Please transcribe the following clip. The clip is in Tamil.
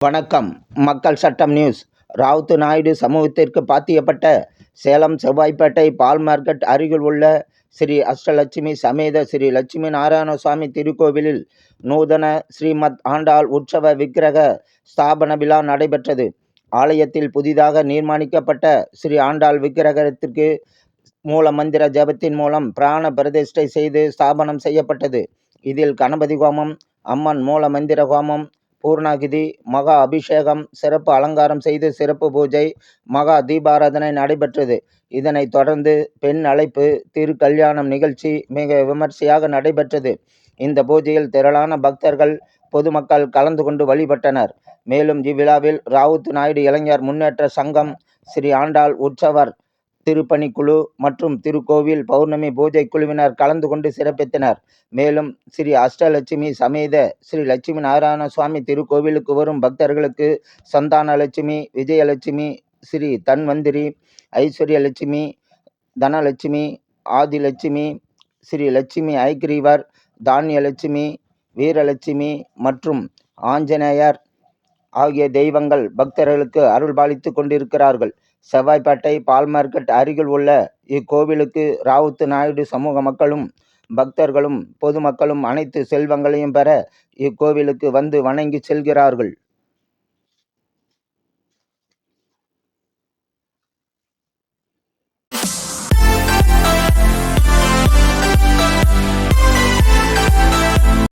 வணக்கம். மக்கள் சட்டம் நியூஸ். ராவுத்து நாயுடு சமூகத்திற்கு பாத்தியப்பட்ட சேலம் செவ்வாய்ப்பேட்டை பால் மார்க்கெட் அருகில் உள்ள ஸ்ரீ அஷ்டலட்சுமி சமேத ஸ்ரீ லட்சுமி நாராயண சுவாமி திருக்கோவிலில் நூதன ஸ்ரீமத் ஆண்டாள் உற்சவ விக்கிரக ஸ்தாபன விழா நடைபெற்றது. ஆலயத்தில் புதிதாக நிர்மாணிக்கப்பட்ட ஸ்ரீ ஆண்டாள் விக்கிரகத்திற்கு மூல மந்திர ஜபத்தின் மூலம் பிராண பிரதிஷ்டை செய்து ஸ்தாபனம் செய்யப்பட்டது. இதில் கணபதி ஹோமம் அம்மன் மூல மந்திர ஹோமம் பூர்ணாகிதி மகா அபிஷேகம் சிறப்பு அலங்காரம் செய்து சிறப்பு பூஜை மகா தீபாராதனை நடைபெற்றது. இதனைத் தொடர்ந்து பெண் அழைப்பு திருக்கல்யாணம் நிகழ்ச்சி மிக விமர்சையாக நடைபெற்றது. இந்த பூஜையில் திரளான பக்தர்கள் பொதுமக்கள் கலந்து கொண்டு வழிபட்டனர். மேலும் இவ்விழாவில் ராவுத் நாயுடு இளைஞர் முன்னேற்ற சங்கம் ஸ்ரீ ஆண்டாள் உற்சவர் திருப்பணிக்குழு மற்றும் திருக்கோவில் பௌர்ணமி பூஜை குழுவினர் கலந்து கொண்டு சிறப்பித்தனர். மேலும் ஸ்ரீ அஷ்டலட்சுமி சமேத ஸ்ரீ லட்சுமி நாராயண சுவாமி திருக்கோவிலுக்கு வரும் பக்தர்களுக்கு சந்தான லட்சுமி விஜயலட்சுமி ஸ்ரீ தன்வந்திரி ஐஸ்வர்யலட்சுமி தனலட்சுமி ஆதிலட்சுமி ஸ்ரீ லட்சுமி ஐக்ரீவர் தானியலட்சுமி வீரலட்சுமி மற்றும் ஆஞ்சநேயர் ஆகிய தெய்வங்கள் பக்தர்களுக்கு அருள்பாலித்து கொண்டிருக்கிறார்கள். செவ்வாய்ப்பேட்டை பால் மார்க்கெட் அருகில் உள்ள இக்கோவிலுக்கு ராவுத்து நாயுடு சமூக மக்களும் பக்தர்களும் பொதுமக்களும் அனைத்து செல்வங்களையும் பெற இக்கோவிலுக்கு வந்து வணங்கி செல்கிறார்கள்.